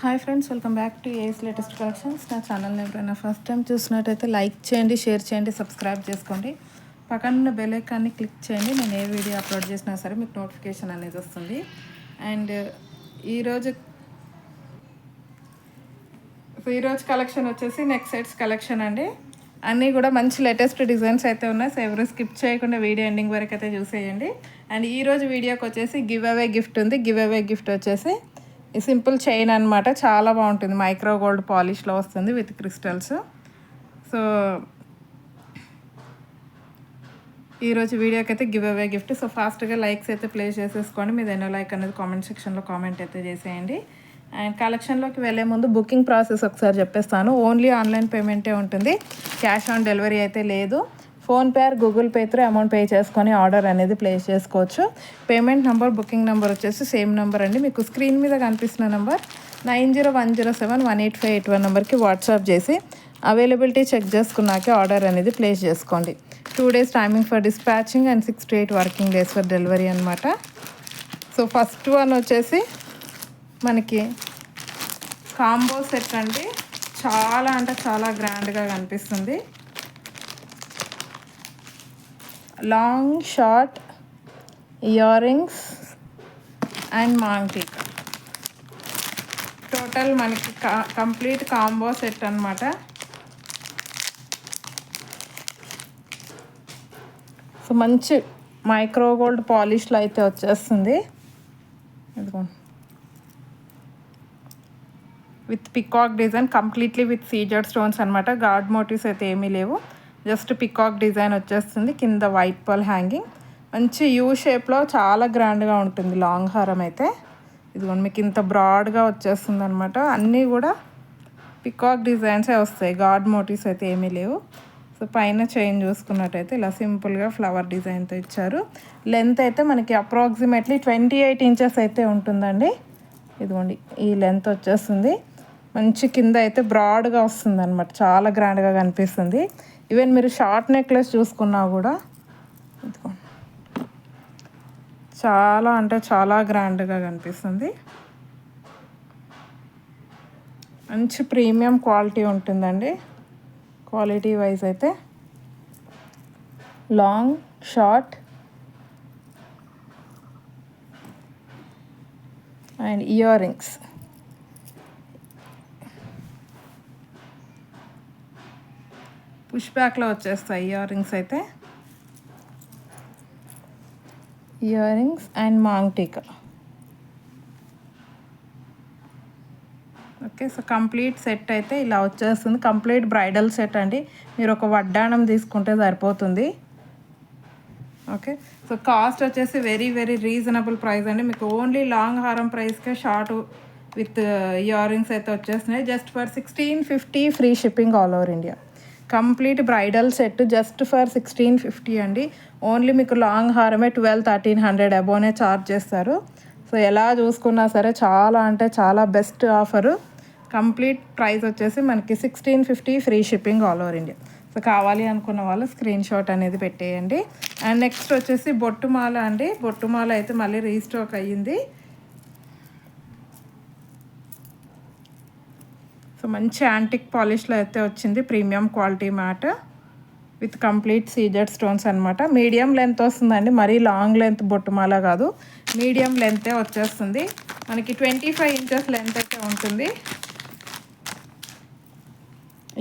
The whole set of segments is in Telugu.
Hi friends welcome back to Ace latest collections నా ఛానల్ని ఎవరైనా ఫస్ట్ టైం చూసినట్టయితే లైక్ చేయండి షేర్ చేయండి సబ్స్క్రైబ్ చేసుకోండి. పక్కన ఉన్న బెల్ ఐకాన్ని క్లిక్ చేయండి. నేను ఏ వీడియో అప్లోడ్ చేసినా సరే మీకు నోటిఫికేషన్ అనేది వస్తుంది. అండ్ ఈరోజు సో ఈరోజు కలెక్షన్ వచ్చేసి నెక్స్ట్ సైడ్స్ కలెక్షన్ అండి. అన్నీ కూడా మంచి లేటెస్ట్ డిజైన్స్ అయితే ఉన్నాయి. సో ఎవరు స్కిప్ చేయకుండా వీడియో ఎండింగ్ వరకు అయితే చూసేయండి. అండ్ ఈరోజు వీడియోకి వచ్చేసి గివ్ అవే గిఫ్ట్ ఉంది. గివ్ అవే గిఫ్ట్ వచ్చేసి సింపుల్ చైన్ అనమాట చాలా బాగుంటుంది. మైక్రో గోల్డ్ పాలిష్లో వస్తుంది విత్ క్రిస్టల్స్. సో ఈరోజు వీడియోకి అయితే గివ్ అవే గిఫ్ట్. సో ఫాస్ట్గా లైక్స్ అయితే ప్లే చేసేసుకోండి. మీద ఎన్నో లైక్ అనేది కామెంట్ సెక్షన్లో కామెంట్ అయితే చేసేయండి. అండ్ కలెక్షన్లోకి వెళ్ళే ముందు బుకింగ్ ప్రాసెస్ ఒకసారి చెప్పేస్తాను. ఓన్లీ ఆన్లైన్ పేమెంటే ఉంటుంది. క్యాష్ ఆన్ డెలివరీ అయితే లేదు. PhonePe or Google Pay through amount pay చేసుకొని ఆర్డర్ అనేది ప్లేస్ చేసుకోవచ్చు. పేమెంట్ నెంబర్ బుకింగ్ నెంబర్ వచ్చేసి సేమ్ నెంబర్ అండి. మీకు స్క్రీన్ మీద కనిపిస్తున్న number nine zero one zero seven one eight five eight one నెంబర్కి వాట్సాప్ చేసి అవైలబిలిటీ చెక్ చేసుకున్నాకే ఆర్డర్ అనేది ప్లేస్ చేసుకోండి. Two days timing for dispatching and six to eight working days for delivery అనమాట సో ఫస్ట్ వన్ వచ్చేసి మనకి కాంబో సెట్ అండి. చాలా అంటే చాలా గ్రాండ్గా కనిపిస్తుంది. Long short earrings and maang tikka total మనకి కంప్లీట్ కాంబో సెట్ అనమాట సో మంచి మైక్రో గోల్డ్ పాలిష్లో అయితే వచ్చేస్తుంది. ఇదిగోండి with peacock design completely with Caesar stones అనమాట గాడ్ మోటివ్స్ అయితే ఏమీ లేవు. జస్ట్ పికాక్ డిజైన్ వచ్చేస్తుంది. కింద వైట్ పల్ హ్యాంగింగ్. మంచి యూ షేప్లో చాలా గ్రాండ్గా ఉంటుంది లాంగ్ హారం అయితే. ఇదిగోండి మీకు ఇంత బ్రాడ్గా వచ్చేస్తుంది అనమాట అన్నీ కూడా పికాక్ డిజైన్సే వస్తాయి. గాడ్ మోటివ్స్ అయితే ఏమీ లేవు. సో పైన చైన్ చూసుకున్నట్టయితే ఇలా సింపుల్గా ఫ్లవర్ డిజైన్తో ఇచ్చారు. లెంత్ అయితే మనకి అప్రాక్సిమేట్లీ ట్వంటీ ఎయిట్ ఇంచెస్ అయితే ఉంటుందండి. ఇదిగోండి ఈ లెంత్ వచ్చేస్తుంది. మంచి కింద అయితే బ్రాడ్గా వస్తుంది అనమాట చాలా గ్రాండ్గా కనిపిస్తుంది. ఈవెన్ మీరు షార్ట్ నెక్లెస్ చూసుకున్నా కూడా చాలా అంటే చాలా గ్రాండ్గా కనిపిస్తుంది. మంచి ప్రీమియం క్వాలిటీ ఉంటుందండి. క్వాలిటీ వైజ్ అయితే. Long short and earrings push బ్యాక్లో వచ్చేస్తాయి ఇయర్ రింగ్స్ అయితే. Earrings and maang tikka. Okay so complete set అయితే ఇలా వచ్చేస్తుంది. కంప్లీట్ బ్రైడల్ సెట్ అండి. మీరు ఒక వడ్డాణం తీసుకుంటే సరిపోతుంది. ఓకే సో కాస్ట్ వచ్చేసి వెరీ వెరీ రీజనబుల్ ప్రైస్ అండి. మీకు ఓన్లీ లాంగ్ హారం ప్రైస్కే షార్ట్ విత్ ఇయర్ రింగ్స్ అయితే వచ్చేస్తున్నాయి. Just for sixteen fifty free shipping all over India. Complete bridal set just for sixteen fifty అండి. ఓన్లీ మీకు లాంగ్ హారమే ట్వెల్వ్ థర్టీన్ హండ్రెడ్ అబోనే ఛార్జ్ చేస్తారు. సో ఎలా చూసుకున్నా సరే చాలా అంటే చాలా బెస్ట్ ఆఫరు కంప్లీట్ ప్రైస్ వచ్చేసి మనకి sixteen fifty free shipping all over India so కావాలి అనుకున్న వాళ్ళు స్క్రీన్ షాట్ అనేది పెట్టేయండి. అండ్ నెక్స్ట్ వచ్చేసి బొట్టుమాల అండి. బొట్టుమాల అయితే మళ్ళీ రీస్టాక్ అయ్యింది. మంచి యాంటిక్ పాలిష్లో అయితే వచ్చింది. Premium quality matte with complete Caesar stones అనమాట మీడియం లెంత్ వస్తుందండి. మరీ లాంగ్ లెంత్ బొట్టుమాల కాదు. మీడియం లెంతే వచ్చేస్తుంది. మనకి ట్వంటీ ఫైవ్ ఇంచెస్ లెంత్ అయితే ఉంటుంది.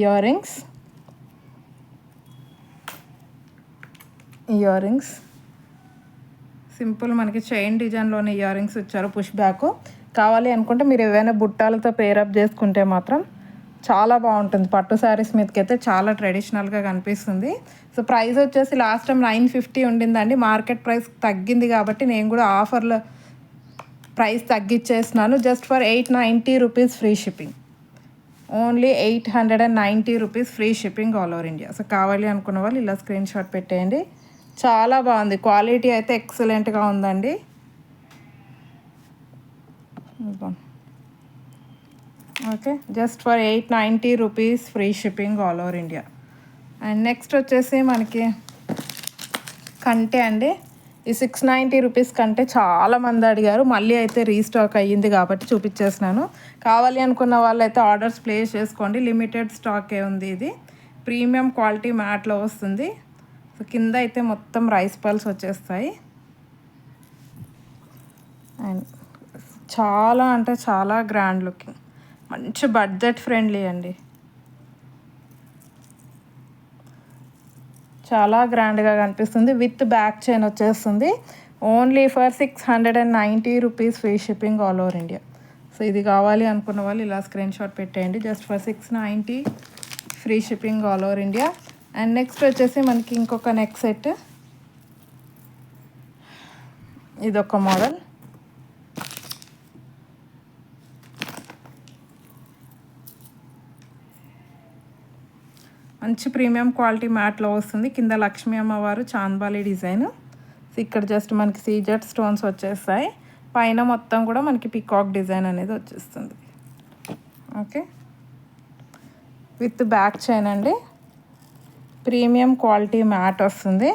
Ear rings earrings simple మనకి చైన్ డిజైన్లోని ఇయర్ రింగ్స్ ఇచ్చారు పుష్ బ్యాక్ కావాలి అనుకుంటే మీరు ఏవైనా బుట్టాలతో పేరప్ చేసుకుంటే మాత్రం చాలా బాగుంటుంది. పట్టు శారీస్ మీదకి అయితే చాలా ట్రెడిషనల్గా కనిపిస్తుంది. సో ప్రైస్ వచ్చేసి లాస్ట్ టైం నైన్ ఫిఫ్టీ ఉండిందండి. మార్కెట్ ప్రైస్ తగ్గింది కాబట్టి నేను కూడా ఆఫర్లో price తగ్గించేస్తున్నాను just for eight ninety rupees free shipping only eight hundred and ninety rupees free shipping all over India so కావాలి అనుకున్న వాళ్ళు ఇలా స్క్రీన్ షాట్ పెట్టేయండి. చాలా బాగుంది. క్వాలిటీ అయితే ఎక్సలెంట్గా ఉందండి. Okay just for eight ninety rupees free shipping all over India and next వచ్చేసి మనకి కంటే అండి ఈ సిక్స్ నైంటీ రూపీస్ కంటే చాలా మంది అడిగారు. మళ్ళీ అయితే రీస్టాక్ అయ్యింది కాబట్టి చూపించేసినాను కావాలి అనుకున్న వాళ్ళైతే ఆర్డర్స్ ప్లేస్ చేసుకోండి. లిమిటెడ్ స్టాకే ఉంది ఇది. ప్రీమియం క్వాలిటీ మ్యాట్లో వస్తుంది. సో కింద అయితే మొత్తం రైస్ పల్స్ వచ్చేస్తాయి. అండ్ చాలా అంటే చాలా గ్రాండ్ లుకింగ్ మంచి బడ్జెట్ ఫ్రెండ్లీ అండి. చాలా గ్రాండ్గా కనిపిస్తుంది. విత్ బ్యాక్ చైన్ వచ్చేస్తుంది. Only for six hundred and ninety rupees free shipping all over India so ఇది కావాలి అనుకున్న వాళ్ళు ఇలా స్క్రీన్ షాట్ పెట్టేయండి. Just for six ninety free shipping all over India and next వచ్చేసి మనకి ఇంకొక నెక్ సెట్ ఇదొక మోడల్ మంచి ప్రీమియం క్వాలిటీ మ్యాట్లో వస్తుంది. కింద లక్ష్మీ అమ్మవారు చాంద్బాలి డిజైన్. ఇక్కడ జస్ట్ మనకి సీజెట్ స్టోన్స్ వచ్చేస్తాయి. పైన మొత్తం కూడా మనకి పికాక్ డిజైన్ అనేది వచ్చేస్తుంది. ఓకే విత్ బ్యాక్ చైన్ అండి. ప్రీమియం క్వాలిటీ మ్యాట్ వస్తుంది.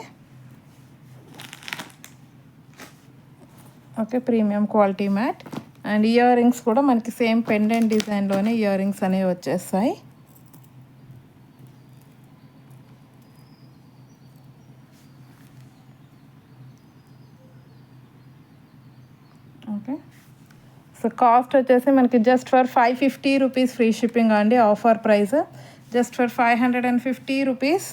Okay premium quality mat. And ear rings కూడా మనకి సేమ్ పెండెంట్ డిజైన్లోనే ఇయర్ రింగ్స్ అనేవి వచ్చేస్తాయి. ఓకే. సో కాస్ట్ వచ్చేసి మనకి just for five fifty rupees free shipping అండి offer price just for five hundred and fifty rupees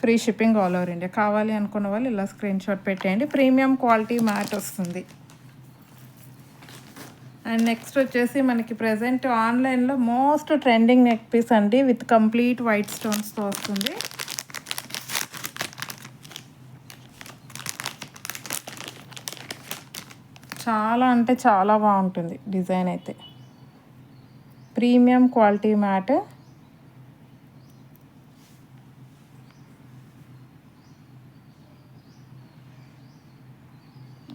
free shipping all over India కావాలి అనుకున్న వాళ్ళు ఇలా స్క్రీన్ షాట్ పెట్టేయండి. ప్రీమియం క్వాలిటీ మ్యాట్ వస్తుంది. అండ్ నెక్స్ట్ వచ్చేసి మనకి ప్రజెంట్ ఆన్లైన్లో మోస్ట్ ట్రెండింగ్ నెక్ పీస్ అండి. విత్ కంప్లీట్ వైట్ స్టోన్స్తో వస్తుంది. చాలా అంటే చాలా బాగుంటుంది డిజైన్ అయితే. Premium quality mat.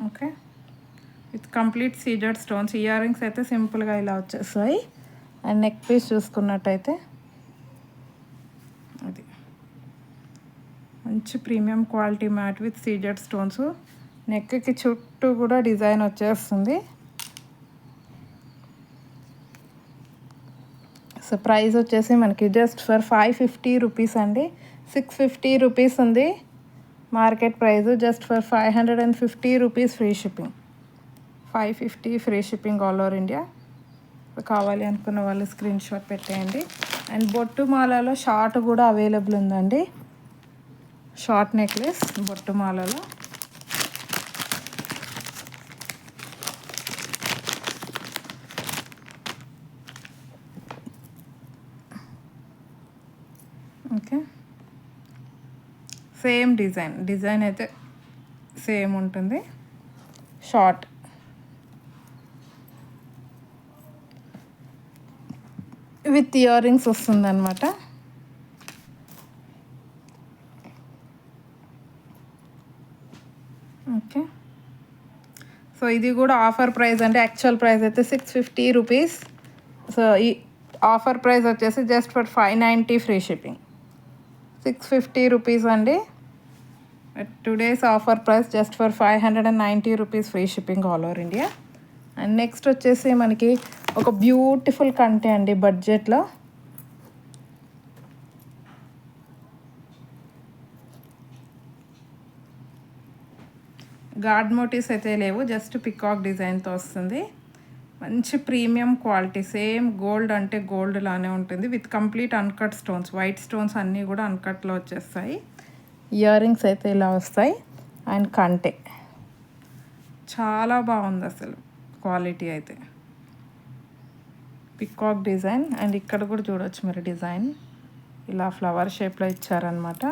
Okay. With complete సీజర్డ్ stones. Ear rings అయితే సింపుల్గా ఇలా వచ్చేస్తాయి అండ్ నెక్ పీస్ చూసుకున్నట్టయితే అది. మంచి ప్రీమియం క్వాలిటీ మ్యాట్ విత్ సీజర్ స్టోన్స్. నెక్కి చుట్టూ కూడా డిజైన్ వచ్చేస్తుంది. సో ప్రైస్ వచ్చేసి మనకి just for five fifty rupees అండి. సిక్స్ ఫిఫ్టీ రూపీస్ ఉంది. Market price just for five hundred and fifty rupees free shipping. Five fifty free shipping all over India. కావాలి అనుకున్న వాళ్ళు స్క్రీన్ షాట్ పెట్టేయండి. అండ్ బొట్టు మాలలో షార్ట్ కూడా అవైలబుల్ ఉందండి. షార్ట్ నెక్లెస్ బొట్టు మాలలో ఓకే సేమ్ డిజైన్. డిజైన్ అయితే సేమ్ ఉంటుంది. షార్ట్. విత్ ఇయర్ రింగ్స్ వస్తుందన్నమాట. ఓకే. సో ఇది కూడా ఆఫర్ ప్రైస్ అంటే యాక్చువల్ ప్రైస్ అయితే సిక్స్ ఫిఫ్టీ రూపీస్. సో ఈ ఆఫర్ ప్రైస్ వచ్చేసి just for five ninety free shipping. Six fifty rupees అండి. Today's offer price just for five hundred and ninety rupees free shipping all over India and next వచ్చేసి మనకి ఒక బ్యూటిఫుల్ కంటే అండి బడ్జెట్లో. గాడ్ మోటివ్స్ అయితే లేవు జస్ట్ పికాక్ డిజైన్తో వస్తుంది. మంచి ప్రీమియం క్వాలిటీ సేమ్ గోల్డ్ అంటే గోల్డ్ లానే ఉంటుంది with complete uncut stones. White stones అన్నీ కూడా అన్కట్లో వచ్చేస్తాయి. ఇయర్ రింగ్స్ అయితే ఇలా వస్తాయి. అండ్ కంటే. చాలా బాగుంది అసలు క్వాలిటీ అయితే. Peacock design. అండ్ ఇక్కడ కూడా చూడవచ్చు మీరు డిజైన్. ఇలా ఫ్లవర్ షేప్లో ఇచ్చారనమాట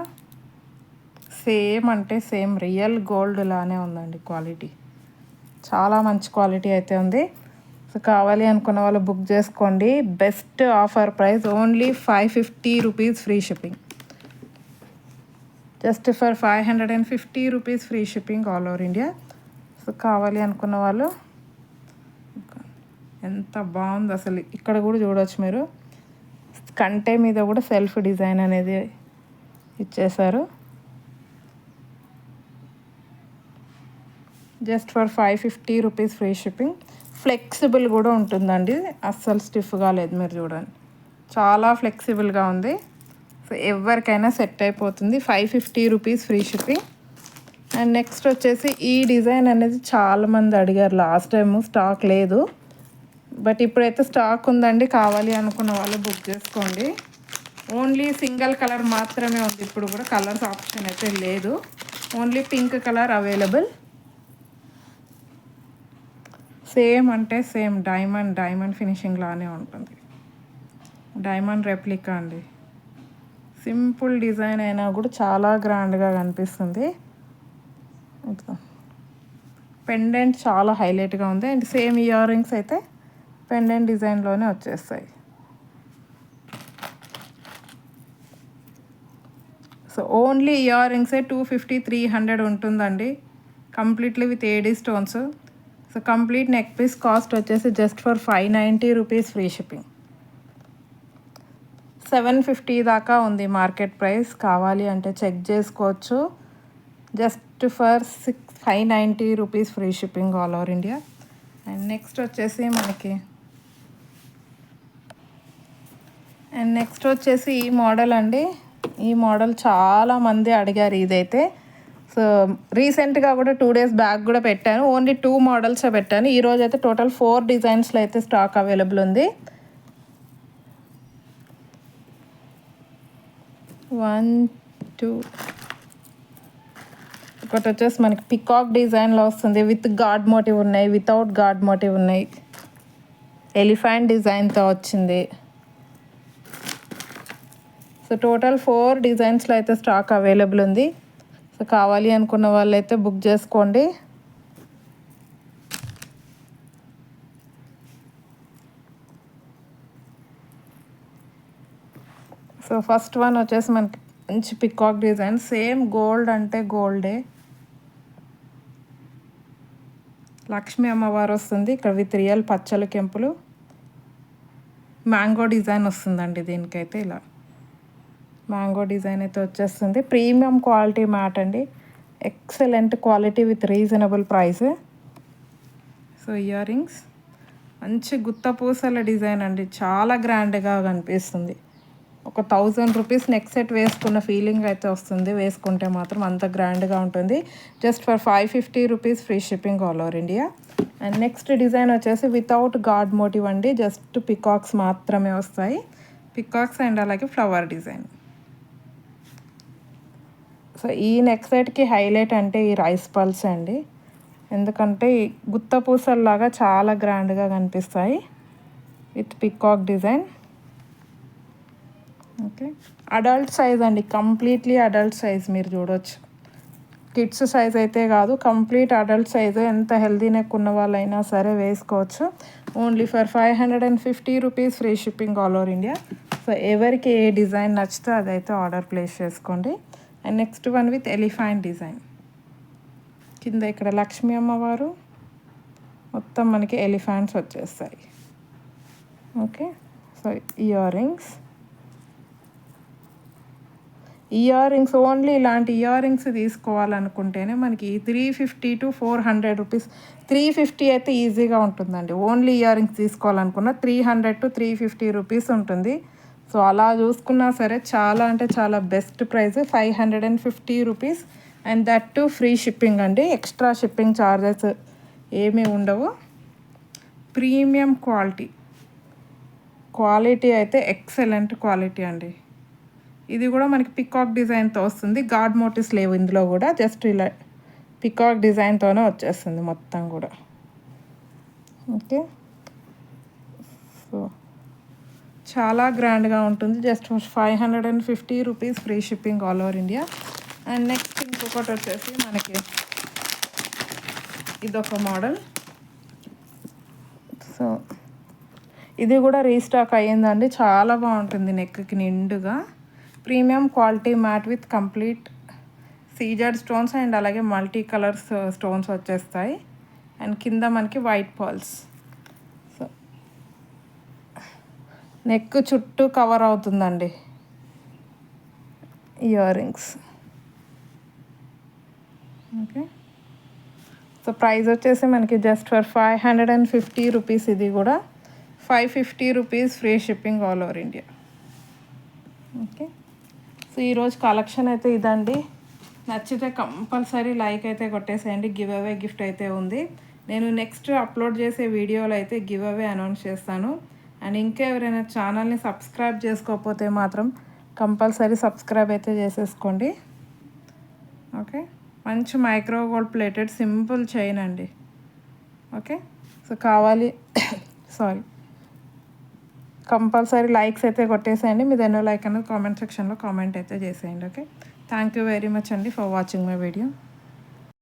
సేమ్ అంటే సేమ్ రియల్ గోల్డ్ లానే ఉందండి క్వాలిటీ. చాలా మంచి క్వాలిటీ అయితే ఉంది. సో కావాలి అనుకున్న వాళ్ళు బుక్ చేసుకోండి. Best offer price only five fifty rupees free shipping just for five hundred and fifty rupees free shipping all over India so కావాలి అనుకున్న వాళ్ళు ఎంత బాగుంది అసలు. ఇక్కడ కూడా చూడవచ్చు మీరు. కంటే మీద కూడా సెల్ఫ్ డిజైన్ అనేది ఇచ్చేశారు. Just for five fifty rupees free shipping flexible కూడా ఉంటుందండి. అస్సలు స్టిఫ్గా లేదు మీరు చూడండి. చాలా ఫ్లెక్సిబుల్గా ఉంది. సో ఎవరికైనా సెట్ అయిపోతుంది. Five fifty rupees free shipping. And next వచ్చేసి ఈ డిజైన్ అనేది చాలామంది అడిగారు. లాస్ట్ టైం స్టాక్ లేదు. బట్ ఇప్పుడైతే స్టాక్ ఉందండి. కావాలి అనుకున్న వాళ్ళు బుక్ చేసుకోండి. ఓన్లీ సింగిల్ కలర్ మాత్రమే ఉంది. ఇప్పుడు కూడా కలర్స్ ఆప్షన్ అయితే లేదు. Only pink colour available. Same అంటే సేమ్ డైమండ్ డైమండ్ ఫినిషింగ్ లానే ఉంటుంది. డైమండ్ రెప్లికా అండి. సింపుల్ డిజైన్ అయినా కూడా చాలా గ్రాండ్గా కనిపిస్తుంది. పెండెంట్ చాలా హైలైట్గా ఉంది. అండ్ సేమ్ ఇయర్ రింగ్స్ అయితే పెండెంట్ డిజైన్లోనే వచ్చేస్తాయి. సో ఓన్లీ ఇయర్ రింగ్సే టూ ఫిఫ్టీ త్రీ హండ్రెడ్ ఉంటుందండి. Completely with AD stones. So complete neck piece cost వచ్చేసి just for five ninety rupees free shipping seven fifty దాకా ఉంది మార్కెట్ ప్రైస్ కావాలి అంటే చెక్ చేసుకోవచ్చు. Just for six five ninety rupees free shipping all over India and next వచ్చేసి మనకి అండ్ నెక్స్ట్ వచ్చేసి ఈ మోడల్ అండి. ఈ మోడల్ చాలా మంది అడిగారు ఇదైతే. సో రీసెంట్గా కూడా టూ డేస్ బ్యాక్ కూడా పెట్టాను. ఓన్లీ టూ మోడల్స్ పెట్టాను. ఈరోజు అయితే టోటల్ ఫోర్ డిజైన్స్లో అయితే స్టాక్ అవైలబుల్ ఉంది. వన్ టూ ఒకటి వచ్చేసి మనకి పికాక్ డిజైన్లో వస్తుంది. విత్ గాడ్ మోటివ్ ఉన్నాయి. వితౌట్ గాడ్ మోటివ్ ఉన్నాయి. ఎలిఫెంట్ డిజైన్తో వచ్చింది. సో టోటల్ ఫోర్ డిజైన్స్లో అయితే స్టాక్ అవైలబుల్ ఉంది. సో కావాలి అనుకున్న వాళ్ళైతే బుక్ చేసుకోండి. సో ఫస్ట్ వన్ వచ్చేసి మనకి మంచి పికాక్ డిజైన్. సేమ్ గోల్డ్ అంటే గోల్డే. లక్ష్మీ అమ్మవారు వస్తుంది. ఇక్కడ విత్ రియల్ పచ్చలు కెంపులు. మ్యాంగో డిజైన్ వస్తుందండి దీనికైతే ఇలా. మ్యాంగో డిజైన్ అయితే వచ్చేస్తుంది. ప్రీమియం క్వాలిటీ మ్యాట్ అండి. Excellent quality with reasonable price. So ear rings. మంచి గుత్త పూసల డిజైన్ అండి. చాలా గ్రాండ్గా కనిపిస్తుంది. ఒక థౌజండ్ రూపీస్ నెక్ సెట్ వేసుకున్న ఫీలింగ్ అయితే వస్తుంది. వేసుకుంటే మాత్రం అంత గ్రాండ్గా ఉంటుంది. Just for five fifty rupees free shipping all over India. And next design వచ్చేసి వితౌట్ గాడ్ మోటివ్ అండి. జస్ట్ పికాక్స్ మాత్రమే వస్తాయి. పికాక్స్ అండ్ అలాగే ఫ్లవర్ డిజైన్. సో ఈ నెక్ సెట్కి హైలైట్ అంటే ఈ రైస్ పల్స్ అండి. ఎందుకంటే గుత్త పూసల్లాగా చాలా గ్రాండ్గా కనిపిస్తాయి. With peacock design okay adult size అండి. కంప్లీట్లీ అడల్ట్ సైజ్ మీరు చూడవచ్చు కిడ్స్ సైజ్ అయితే కాదు. కంప్లీట్ అడల్ట్ సైజ్ ఎంత హెల్దీ నెక్ ఉన్న వాళ్ళైనా సరే వేసుకోవచ్చు. Only for five hundred and fifty rupees free shipping all over India so ఎవరికి ఏ డిజైన్ నచ్చితే అదైతే ఆర్డర్ ప్లేస్ చేసుకోండి. And next one with elephant design కింద ఇక్కడ లక్ష్మీ అమ్మవారు మొత్తం మనకి ఎలిఫాంట్స్ వచ్చేస్తాయి. Okay so ear rings ear rings only ఇలాంటి ఇయర్ రింగ్స్ తీసుకోవాలనుకుంటేనే మనకి three fifty to four hundred rupees three fifty అయితే ఈజీగా ఉంటుందండి. Only ear rings తీసుకోవాలనుకున్న three hundred to three fifty rupees ఉంటుంది. సో అలా చూసుకున్నా సరే చాలా అంటే చాలా best price five hundred and fifty rupees. And that too free shipping అండి. ఎక్స్ట్రా షిప్పింగ్ ఛార్జెస్ ఏమీ ఉండవు. ప్రీమియం క్వాలిటీ క్వాలిటీ అయితే ఎక్సలెంట్ క్వాలిటీ అండి. ఇది కూడా మనకి పికాక్ డిజైన్తో వస్తుంది. గాడ్ మోటివ్స్ లేవు ఇందులో కూడా. జస్ట్ ఇలా పికాక్ డిజైన్తోనే వచ్చేస్తుంది మొత్తం కూడా. ఓకే సో చాలా గ్రాండ్గా ఉంటుంది. Just five hundred and fifty rupees free shipping all over India. And next ఇంకొకటి వచ్చేసి మనకి ఇదొక మోడల్. సో ఇది కూడా రీస్టాక్ అయ్యిందండి. చాలా బాగుంటుంది నెక్కి నిండుగా. Premium quality mat with complete సీజర్డ్ stones and అలాగే మల్టీ కలర్స్ స్టోన్స్ వచ్చేస్తాయి. అండ్ కింద మనకి వైట్ పాల్స్ సో నెక్ చుట్టూ కవర్ అవుతుందండి. Ear rings okay so price వచ్చేసి మనకి just for five hundred and fifty rupees ఇది కూడా. Five fifty rupees free shipping all over India okay so ఈరోజు కలెక్షన్ అయితే ఇదండి. నచ్చితే కంపల్సరీ లైక్ అయితే కొట్టేసేయండి. గివ్ అవే గిఫ్ట్ అయితే ఉంది. నేను నెక్స్ట్ అప్లోడ్ చేసే వీడియోలో అయితే గివ్ అవే అనౌన్స్ చేస్తాను. అండ్ ఇంకా ఎవరైనా ఛానల్ని సబ్స్క్రైబ్ చేసుకోకపోతే మాత్రం కంపల్సరీ సబ్స్క్రైబ్ అయితే చేసేసుకోండి. ఓకే? మంచి micro gold plated simple chain అండి. ఓకే? సో కావాలి సారీ. కంపల్సరీ లైక్స్ అయితే కొట్టేసేయండి. మీద ఎన్నో లైక్ అనేది కామెంట్ సెక్షన్లో కామెంట్ అయితే చేసేయండి. Okay? Thank you very much అండి ఫర్ వాచింగ్ మై వీడియో.